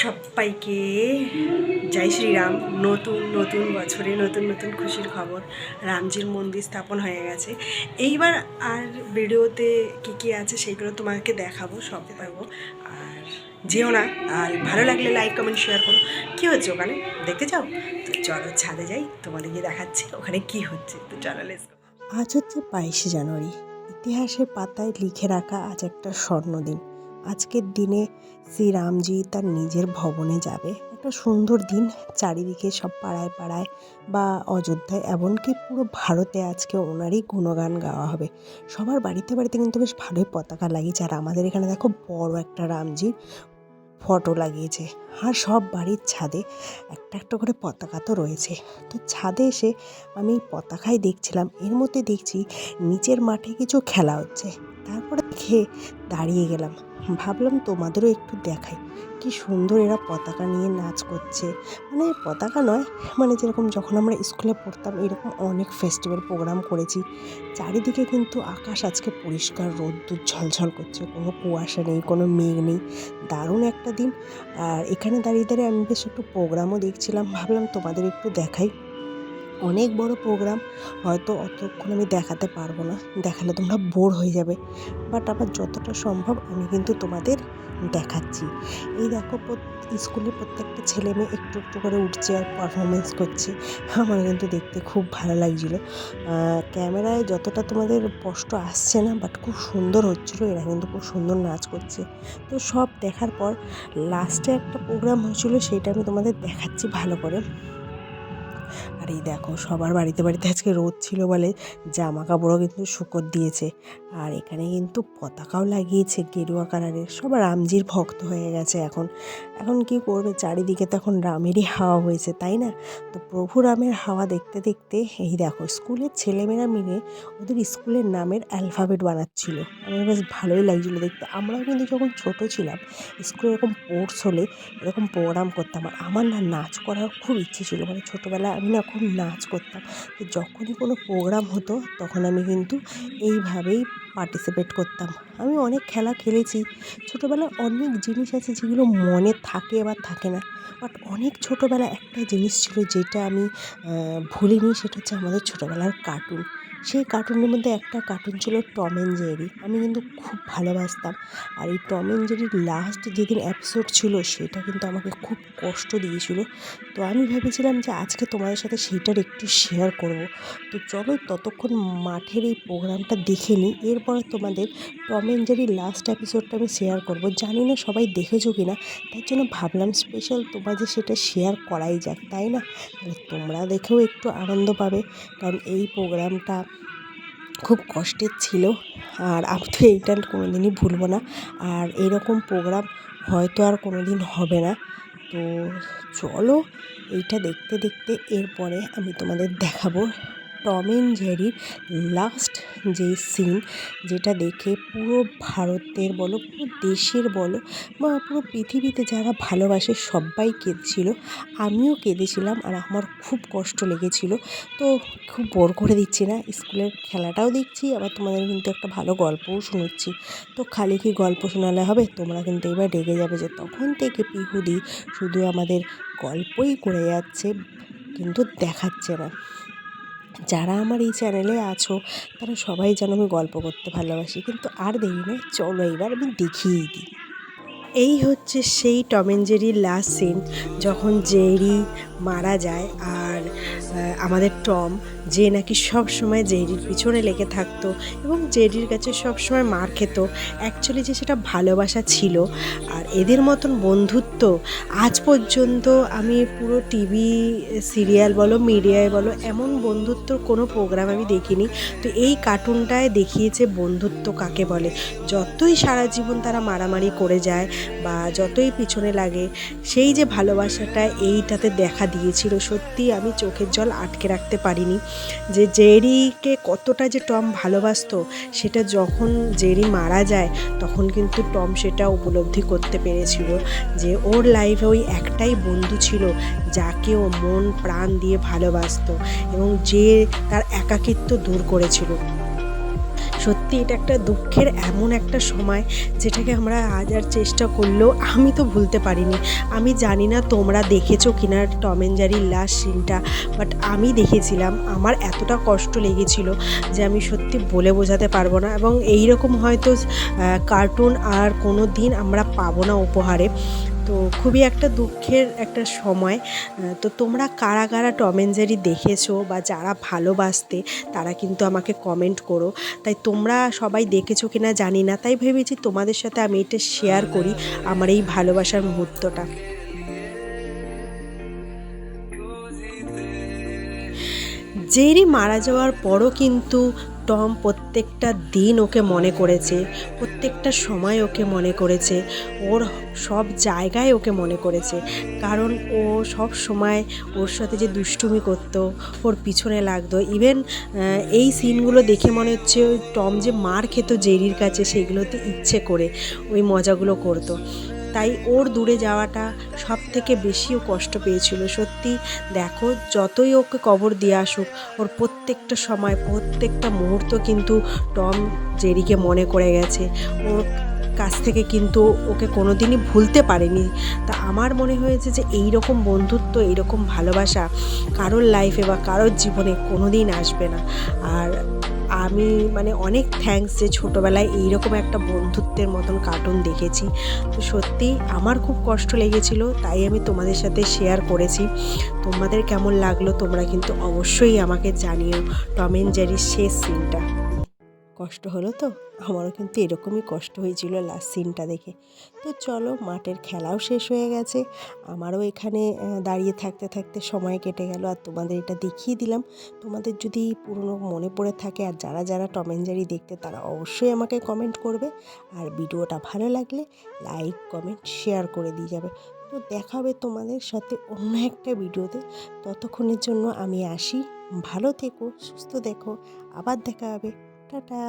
সবাইকে জয় শ্রীরাম। নতুন নতুন বছরে নতুন নতুন খুশির খবর। রামজির মন্দির স্থাপন হয়ে গেছে। এইবার আর ভিডিওতে কী কী আছে সেইগুলো তোমাকে দেখাবো সব পাবো আর যেও না, আর ভালো লাগলে লাইক, কমেন্ট শেয়ার করো। কী হচ্ছে ওখানে? দেখতে চাও? তো চলো ছাদে যাই তোমাদের গিয়ে দেখাচ্ছি ওখানে কি হচ্ছে। তো চলো লেস আজ হচ্ছে বাইশে জানুয়ারি। ইতিহাসের পাতায় লিখে রাখা আজ একটা স্বর্ণদিন। আজকের দিনে শ্রীরামজি তার নিজের ভবনে যাবে। একটা সুন্দর দিন চারিদিকে সব পাড়ায় পাড়ায় বা অযোধ্যায়, এমনকি পুরো ভারতে আজকে ওনারই গুণগান গাওয়া হবে। সবার বাড়িতে বাড়িতে কিন্তু বেশ ভালোই পতাকা লাগিয়েছে। আর আমাদের এখানে দেখো বড় একটা রামজির ফটো লাগিয়েছে। আর সব বাড়ির ছাদে একটা একটা করে পতাকা তো রয়েছে। তো ছাদে এসে আমি পতাকায় দেখছিলাম। এর মধ্যে দেখছি নিচের মাঠে কিছু খেলা হচ্ছে। তারপরে দেখে দাঁড়িয়ে গেলাম। ভাবলাম তোমাদেরও একটু দেখাই। কি সুন্দর এরা পতাকা নিয়ে নাচ করছে। মানে পতাকা নয় মানে যেরকম যখন আমরা স্কুলে পড়তাম, এরকম অনেক ফেস্টিভ্যাল প্রোগ্রাম করেছি। চারিদিকে কিন্তু আকাশ আজকে পরিষ্কার, রোদ্দুর ঝলঝল করছে। কোনো কুয়াশা নেই, কোনো মেঘ নেই। দারুণ একটা দিন। আর এখানে দাঁড়িয়ে দাঁড়িয়ে আমি বেশ একটু প্রোগ্রামও দেখছিলাম। ভাবলাম তোমাদের একটু দেখাই। অনেক বড় প্রোগ্রাম হয়তো অতক্ষণ আমি দেখাতে পারব না। দেখালে তোমরা বোর হয়ে যাবে। বাট আমার যতটা সম্ভব আমি কিন্তু তোমাদের দেখাচ্ছি। এই দেখো স্কুলের প্রত্যেকটা ছেলে মেয়ে একটু একটু করে উঠছে আর পারফরমেন্স করছে। আমার কিন্তু দেখতে খুব ভালো লাগছিল। ক্যামেরায় যতটা তোমাদের স্পষ্ট আসছে না বাট খুব সুন্দর হচ্ছিল। এরা কিন্তু খুব সুন্দর নাচ করছে। তো সব দেখার পর লাস্টে একটা প্রোগ্রাম হয়েছিল, সেটা আমি তোমাদের দেখাচ্ছি ভালো করে। আর এই দেখো, সবার বাড়িতে বাড়িতে আজকে রোদ ছিল বলে জামা কাপড়ও কিন্তু শুকর দিয়েছে। আর এখানে কিন্তু পতাকাও লাগিয়েছে গেরুয়া কালারের সব রামজির ভক্ত হয়ে গেছে এখন। এখন কি করবে? চারিদিকে তো এখন রামেরই হাওয়া হয়েছে, তাই না? তো প্রভু রামের হাওয়া দেখতে দেখতে, এই দেখো, স্কুলের ছেলেমেয়েরা মিলে ওদের স্কুলের নামের অ্যালফাবেট বানাচ্ছিল। আমার বেশ ভালোই লাগছিল দেখতে। আমরাও কিন্তু যখন ছোট ছিলাম, স্কুলে এরকম স্পোর্টস হলে এরকম প্রোগ্রাম করতাম। আর আমার না নাচ করার খুব ইচ্ছে ছিল। মানে ছোটোবেলায় আমি না খুব নাচ করতাম। তো যখনই কোনো প্রোগ্রাম হতো, তখন আমি কিন্তু এইভাবেই পার্টিসিপেট করতাম। আমি অনেক খেলা খেলেছি। ছোটোবেলায় অনেক জিনিস আছে যেগুলো মনে থাকে আবার থাকে না। বাট অনেক ছোটোবেলা একটা জিনিস ছিল যেটা আমি ভুলিনি, সেটা হচ্ছে আমাদের ছোটোবেলার কার্টুন সেই কার্টুনের মধ্যে একটা কার্টুন ছিল টম অ্যান্ড জেরি আমি কিন্তু খুব ভালোবাসতাম। আর এই টম অ্যান্ড জেরির লাস্ট যেদিন এপিসোড ছিল, সেটা কিন্তু আমাকে খুব কষ্ট দিয়েছিল। তো আমি ভেবেছিলাম যে আজকে তোমাদের সাথে সেইটার একটু শেয়ার করব। তো চলো ততক্ষণ মাঠের এই প্রোগ্রামটা দেখে নিই। এরপরে তোমাদের টম অ্যান্ড জেরির লাস্ট এপিসোডটা আমি শেয়ার করব। জানি না সবাই দেখেছ কি না তার জন্য ভাবলাম স্পেশাল তোমাদের সেটা শেয়ার করাই যাক, তাই না? তোমরা দেখেও একটু আনন্দ পাবে। কারণ এই প্রোগ্রামটা খুব কষ্টের ছিল আর আমি তো এইটা কোনো দিনই ভুলবো না। আর এরকম প্রোগ্রাম হয়তো আর কোনো দিন হবে না। তো চলো, এইটা দেখতে দেখতে এরপরে আমি তোমাদের দেখাবো। টম অ্যান্ড জেরির লাস্ট যে সিন, যেটা দেখে পুরো ভারতের বলো, পুরো দেশের বলো, বা পুরো পৃথিবীতে যারা ভালোবাসে সবাই কেঁদেছিল। আমিও কেঁদেছিলাম আর আমার খুব কষ্ট লেগেছিল। তো খুব বোর করে দিচ্ছি না, স্কুলের খেলাটাও দেখছি, আবার তোমাদের কিন্তু একটা ভালো গল্পও শোনাচ্ছি। তো খালি কি গল্প শোনালে হবে? তোমরা কিন্তু এবার রেগে যাবে যে তখন থেকে পিহুদি শুধু আমাদের গল্পই করে যাচ্ছে, কিন্তু দেখাচ্ছে না। যারা আমার এই চ্যানেলে আছো, তারা সবাই যেন আমি গল্প করতে ভালোবাসি। কিন্তু আর দেরি নয়, চলো এবার আমি দেখিয়েই দিই। এই হচ্ছে সেই টমেন জেরির লাস্ট সিন যখন জেরি মারা যায় আর আমাদের টম, যে নাকি সব সময় জেরির পিছনে লেগে থাকতো এবং জেডির কাছে সব সময় মার খেত অ্যাকচুয়ালি যে সেটা ভালোবাসা ছিল আর এদের মতন বন্ধুত্ব আজ পর্যন্ত আমি পুরো টিভি সিরিয়াল বলো, মিডিয়ায় বলো, এমন বন্ধুত্বর কোনো প্রোগ্রাম আমি দেখিনি। তো এই কার্টুনটায় দেখিয়েছে বন্ধুত্ব কাকে বলে? যতই সারা জীবন তারা মারামারি করে যায় বা যতই পিছনে লাগে, সেই যে ভালোবাসাটা এইটাতে দেখা দিয়েছিল সত্যি আমি চোখের জল আটকে রাখতে পারিনি। যে জেরিকে কতটা যে টম ভালোবাসত, সেটা যখন জেরি মারা যায়, তখন কিন্তু টম সেটা উপলব্ধি করতে পেরেছিল যে ওর লাইফে ওই একটাই বন্ধু ছিল যাকে ও মন প্রাণ দিয়ে ভালোবাসত এবং যে তার একাকিত্ব দূর করেছিল। সত্যি এটা একটা দুঃখের এমন একটা সময় যেটাকে আমরা আজ আর চেষ্টা করলেও আমি তো ভুলতে পারিনি। আমি জানি না তোমরা দেখেছ কিনা টম অ্যান্ড জেরির লাস্ট সিনটা, বাট আমি দেখেছিলাম, আমার এতটা কষ্ট লেগেছিল যে আমি সত্যি বলে বোঝাতে পারব না এবং এই রকম হয়তো কার্টুন আর কোনো দিন আমরা পাবো না উপহারে। তো খুবই একটা দুঃখের একটা সময়। তো তোমরা কারা কারা টম অ্যান্ড জেরি দেখেছ বা যারা ভালোবাসতে, তারা কিন্তু আমাকে কমেন্ট করো। তাই তোমরা সবাই দেখেছ কিনা জানি না, তাই ভেবেছি তোমাদের সাথে আমি এটা শেয়ার করি আমার এই ভালোবাসার মুহূর্তটা। জেরি মারা যাওয়ার পরও কিন্তু টম প্রত্যেকটা দিন ওকে মনে করেছে, প্রত্যেকটা সময় ওকে মনে করেছে, ওর সব জায়গায় ওকে মনে করেছে। কারণ ও সব সময় ওর সাথে যে দুষ্টুমি করতো, ওর পিছনে লাগতো ইভেন এই সিনগুলো দেখে মনে হচ্ছে ওই টম যে মার খেত জেরির কাছে, সেগুলোতে ইচ্ছে করে ওই মজাগুলো করতো। তাই ওর দূরে যাওয়াটা সব থেকে বেশিও কষ্ট পেয়েছিল। সত্যি, দেখো, যতই ওকে কবর দিয়ে আসুক, ওর প্রত্যেকটা সময়, প্রত্যেকটা মুহূর্ত কিন্তু টম জেরিকে মনে করে গেছে। ওর কাছ থেকে কিন্তু ওকে কোনোদিনই ভুলতে পারেনি। তা আমার মনে হয়েছে যে এই রকম বন্ধুত্ব, এইরকম ভালোবাসা কারোর লাইফে বা কারোর জীবনে কোনো দিন আসবে না। আর আমি মানে অনেক থ্যাংকস যে ছোটোবেলায় এইরকম একটা বন্ধুত্বের মতন কার্টুন দেখেছি। তো সত্যি আমার খুব কষ্ট লেগেছিল, তাই আমি তোমাদের সাথে শেয়ার করেছি। তোমাদের কেমন লাগল তোমরা কিন্তু অবশ্যই আমাকে জানিও। টম অ্যান্ড জেরির শেষ সিনটা কষ্ট হলো তো? আমারও কিন্তু এরকমই কষ্ট হয়েছিল লাস্ট সিনটা দেখে। তো চলো, মাঠের খেলাও শেষ হয়ে গেছে। আমারও এখানে দাঁড়িয়ে থাকতে থাকতে সময় কেটে গেল আর তোমাদের এটা দেখিয়ে দিলাম। তোমাদের যদি পুরনো মনে পড়ে থাকে আর যারা যারা টম অ্যান্ড দেখতে, তারা অবশ্যই আমাকে কমেন্ট করবে। আর ভিডিওটা ভালো লাগলে লাইক কমেন্ট শেয়ার করে দিয়ে যাবে। তো দেখা হবে তোমাদের সাথে অন্য একটা ভিডিওতে। ততক্ষণের জন্য আমি আসি। ভালো থেকো, সুস্থ দেখো। আবার দেখা হবে। টাটা